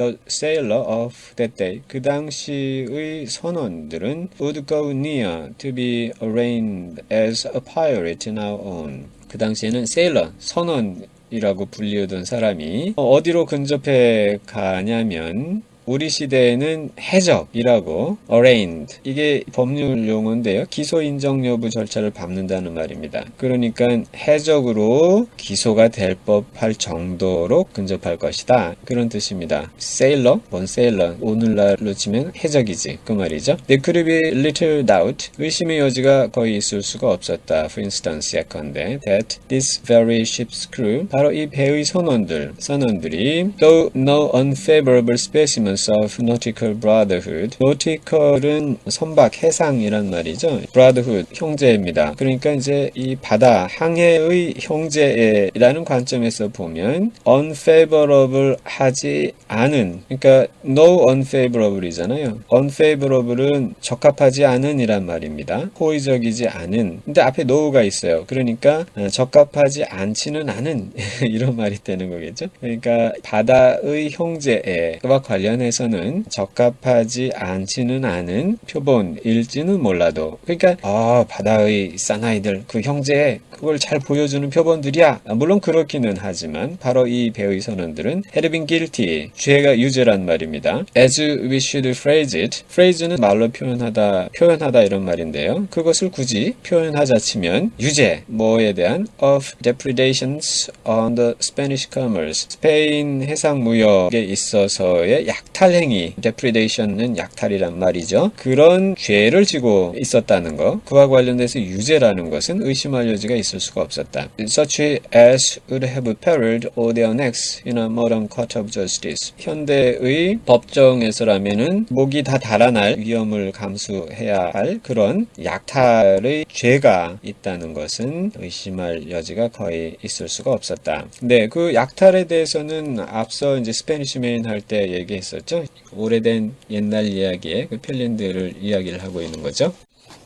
the sailor of that day. 그 당시의 선원들은 would go near to be arraigned as a pirate now on. 그 당시에는 sailor, 선원 이라고 불리우던 사람이 어디로 근접해 가냐면 우리 시대에는 해적이라고 arraigned 이게 법률 용어인데요. 기소 인정 여부 절차를 밟는다는 말입니다. 그러니까 해적으로 기소가 될 법할 정도로 근접할 것이다. 그런 뜻입니다. sailor, 뭔 sailor 오늘날로 치면 해적이지 그 말이죠. There could be little doubt 의심의 여지가 거의 있을 수가 없었다. For instance, 예컨대 that this very ship's crew 바로 이 배의 선원들 선원들이 though no unfavorable specimens of nautical brotherhood nautical은 선박 해상이란 말이죠. brotherhood 형제입니다. 그러니까 이제 이 바다 항해의 형제라는 관점에서 보면 unfavorable 하지 않은 그러니까 no unfavorable이잖아요. unfavorable은 적합하지 않은이란 말입니다. 호의적이지 않은. 근데 앞에 no가 있어요. 그러니까 어, 적합하지 않지는 않은 이런 말이 되는 거겠죠. 그러니까 바다의 형제와 관련 해서는 적합하지 않지는 않은 표본일지는 몰라도 그러니까 아 바다의 사나이들 그 형제 그걸 잘 보여주는 표본들이야. 아, 물론 그렇기는 하지만 바로 이 배의 선원들은 had been guilty 죄가 유죄란 말입니다. As we should phrase it, phrase는 말로 표현하다 표현하다 이런 말인데요. 그것을 굳이 표현하자 치면 유죄 뭐에 대한 of depredations on the Spanish commerce 스페인 해상 무역에 있어서의 약탈 행위 depredation은 약탈이란 말이죠. 그런 죄를 지고 있었다는 거 그와 관련돼서 유죄라는 것은 의심할 여지가 있을 수가 없었다. Such as would have perilled all their necks in a modern court of justice. 현대의 법정에서라면은 목이 다 달아날 위험을 감수해야 할 그런 약탈의 죄가 있다는 것은 의심할 여지가 거의 있을 수가 없었다. 네, 그 약탈에 대해서는 앞서 이제 스페니쉬맨 할 때 얘기했었죠. 오래된 옛날 이야기의 그 편린들을 이야기를 하고 있는 거죠.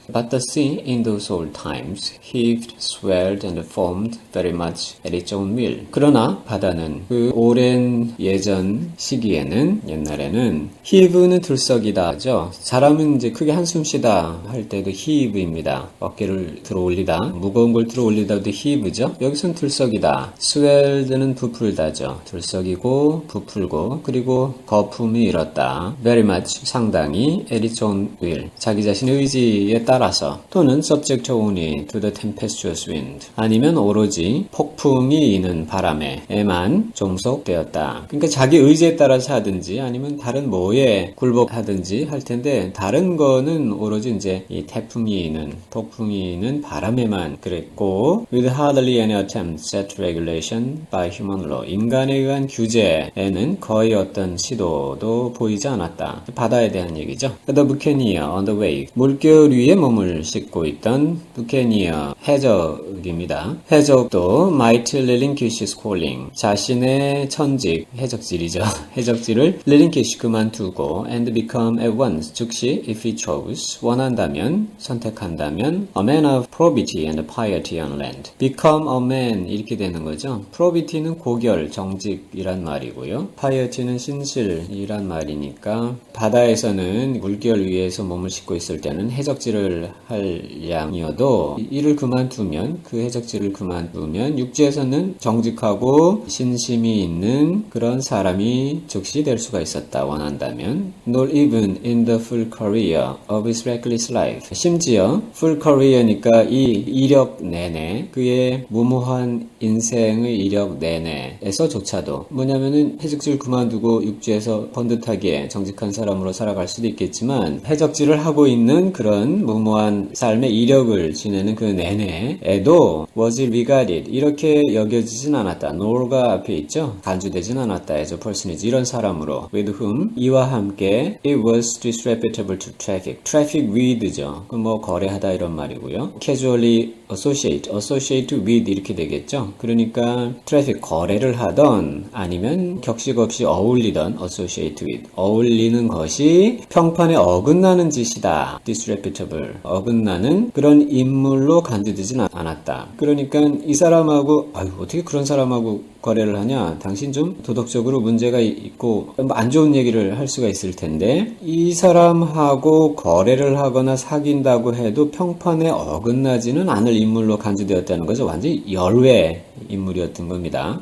But the sea in those old times heaved, swelled, and foamed very much at its own will. 그러나 바다는 그 오랜 예전 시기에는 옛날에는 heave는 들썩이다 하죠. 사람은 이제 크게 한숨 쉬다 할 때도 heave입니다. 어깨를 들어 올리다, 무거운 걸 들어 올리다도 heave죠. 여기서는 들썩이다. swelled는 부풀다죠. 들썩이고 부풀고 그리고 거품이 일었다. very much 상당히 at its own will. 자기 자신의 의지 에 따라 따라서 또는 subject only to the tempestuous wind 아니면 오로지 폭풍이 이는 바람에만 종속되었다. 그러니까 자기 의지에 따라서 하든지 아니면 다른 뭐에 굴복하든지 할 텐데 다른 거는 오로지 이제 이 태풍이 이는 폭풍이 이는 바람에만 그랬고 with hardly any attempts at regulation by human law 인간에 의한 규제에는 거의 어떤 시도도 보이지 않았다. 바다에 대한 얘기죠. The buccaneer on the wave 물결 위에 몸을 싣고 있던 부케니어 해적입니다. 해적도 relinquish his calling 자신의 천직 해적질이죠. 해적질을 relinquish 그만두고 and become at once 즉시 if he chose 원한다면 선택한다면 a man of probity and piety on land become a man 이렇게 되는 거죠. probity는 고결 정직이란 말이고요. piety는 신실이란 말이니까 바다에서는 물결 위에서 몸을 싣고 있을 때는 해적 질을 할 양이어도 이를 그만두면 그 해적지를 그만두면 육지에서는 정직하고 신심이 있는 그런 사람이 즉시 될 수가 있었다 원한다면 nor even in the full career of his reckless life. 심지어 full career니까 이 이력 내내 그의 무모한 인생의 이력 내내에서조차도 뭐냐면은 해적지를 그만두고 육지에서 번듯하게 정직한 사람으로 살아갈 수도 있겠지만 해적지를 하고 있는 그런 무모한 삶의 이력을 지내는 그 내내에도 was regarded 이렇게 여겨지진 않았다. nor가 앞에 있죠. 간주되진 않았다. as a personage 이런 사람으로 with whom 이와 함께 it was disreputable to traffic. traffic with죠. 그뭐 거래하다 이런 말이고요. casually associate, associate with 이렇게 되겠죠. 그러니까 트래픽 거래를 하던 아니면 격식 없이 어울리던 associate with 어울리는 것이 평판에 어긋나는 짓이다. disreputable 어긋나는 그런 인물로 간주되진 않- 않았다. 그러니까 이 사람하고 아유 어떻게 그런 사람하고 거래를 하냐? 당신 좀 도덕적으로 문제가 이- 있고 뭐안 좋은 얘기를 할 수가 있을 텐데 이 사람하고 거래를 하거나 사귄다고 해도 평판에 어긋나지는 않을 인물로 간주되었다는 것은 완전히 열외 인물이었던 겁니다.